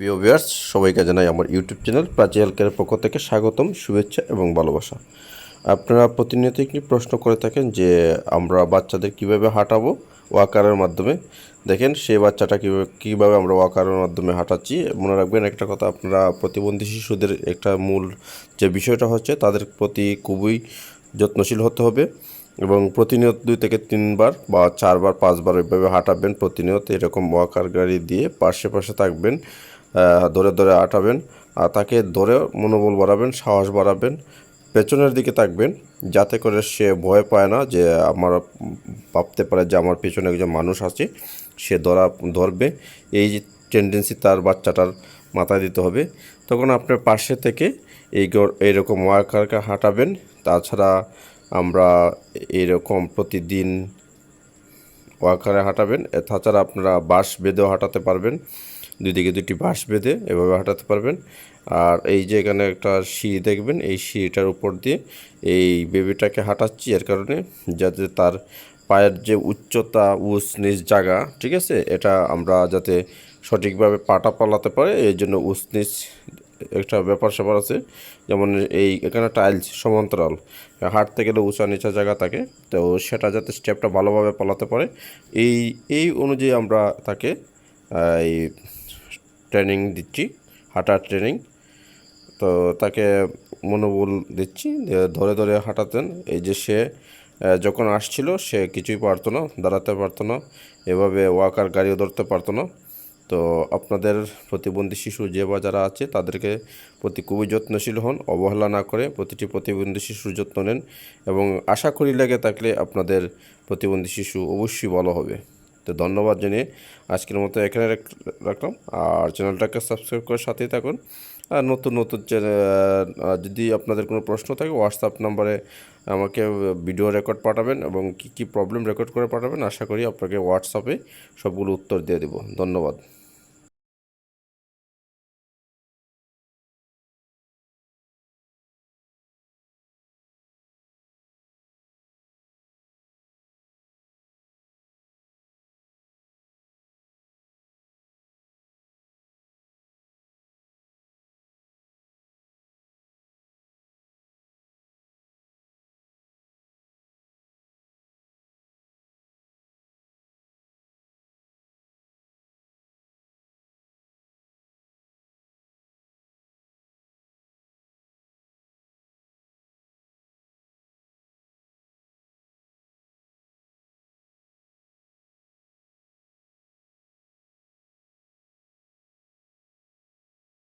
প্রিয় ভিউয়ার্স সবাইকে জানাই আমার ইউটিউব চ্যানেল প্রাচী হেলকের পক্ষ থেকে স্বাগতম, শুভেচ্ছা এবং ভালোবাসা। আপনারা প্রতিনিয়ত একটি প্রশ্ন করে থাকেন যে আমরা বাচ্চাদের কীভাবে হাঁটাবো, ওয়াকারের মাধ্যমে। দেখেন সেই বাচ্চাটা কীভাবে কীভাবে আমরা ওয়াকারের মাধ্যমে হাঁটাচ্ছি। মনে রাখবেন, একটা কথা, আপনারা প্রতিবন্ধী শিশুদের একটা মূল যে বিষয়টা হচ্ছে, তাদের প্রতি খুবই যত্নশীল হতে হবে এবং প্রতিনিয়ত দুই থেকে তিনবার বা চারবার, পাঁচবার এভাবে হাঁটাবেন প্রতিনিয়ত। এরকম ওয়াকার গাড়ি দিয়ে পাশে পাশে থাকবেন। ধরে ধরে হাঁটাবেন আর তাকে ধরে মনোবল বাড়াবেন, সাহস বাড়াবেন, পেছনের দিকে থাকবেন যাতে করে সে ভয় পায় না যে আমার ভাবতে পারে যে আমার পেছনে একজন মানুষ আছে, সে ধরা, ধরবে। এই টেন্ডেন্সি তার বাচ্চাটার মাথায় দিতে হবে। তখন আপনার পাশে থেকে এই এইরকম ওয়ার্কারকে হাঁটাবেন। তাছাড়া আমরা এরকম প্রতিদিন ওয়াকারে হাঁটাবেন। তাছাড়া আপনারা বাঁশ বেঁধেও হাঁটাতে পারবেন। দুই দিকে দুটি বাঁশ বেঁধে এভাবে হাঁটাতে পারবেন। আর এই যে এখানে একটা সিঁড়ি দেখবেন, এই সিঁড়িটার উপর দিয়ে এই বেবিটাকে হাঁটাচ্ছি এর কারণে, যাতে তার পায়ের যে উচ্চতা উচ নিচ জায়গা, ঠিক আছে, এটা আমরা যাতে সঠিকভাবে পাটা পালাতে পারে এই জন্য উচ নিচ একটা ব্যাপার স্যাপার আছে। যেমন এই এখানে টাইলস সমান্তরাল, হাঁটতে গেলে উঁচা নিচা জায়গা থাকে, তো সেটা যাতে স্টেপটা ভালোভাবে পালাতে পারে। এই এই অনুযায়ী আমরা তাকে এই ট্রেনিং দিচ্ছি, হাঁটার ট্রেনিং তো তাকে মনোবল দিচ্ছি ধরে ধরে হাঁটাতেন। এই যে সে যখন আসছিল, সে কিছুই পারতো না, দাঁড়াতে পারতো না, এভাবে ওয়াকার গাড়িও ধরতে পারতো না। তো আপনাদের প্রতিবন্ধী শিশু যে বা যারা আছে, তাদেরকে প্রতি খুবই যত্নশীল হন, অবহেলা না করে প্রতিটি প্রতিবন্ধী শিশুর যত্ন নেন এবং আশা করি লেগে থাকলে আপনাদের প্রতিবন্ধী শিশু অবশ্যই ভালো হবে। তো ধন্যবাদ জানিয়ে আজকের মতো এখানে রাখ- রাখলাম। আর চ্যানেলটাকে সাবস্ক্রাইব করে সাথেই থাকুন। আর নতুন নতুন যদি আপনাদের কোনো প্রশ্ন থাকে হোয়াটসঅ্যাপ নাম্বারে আমাকে ভিডিও রেকর্ড পাঠাবেন এবং কি কি প্রবলেম রেকর্ড করে পাঠাবেন, আশা করি আপনাকে হোয়াটসঅ্যাপে সবগুলো উত্তর দিয়ে দেবো। ধন্যবাদ।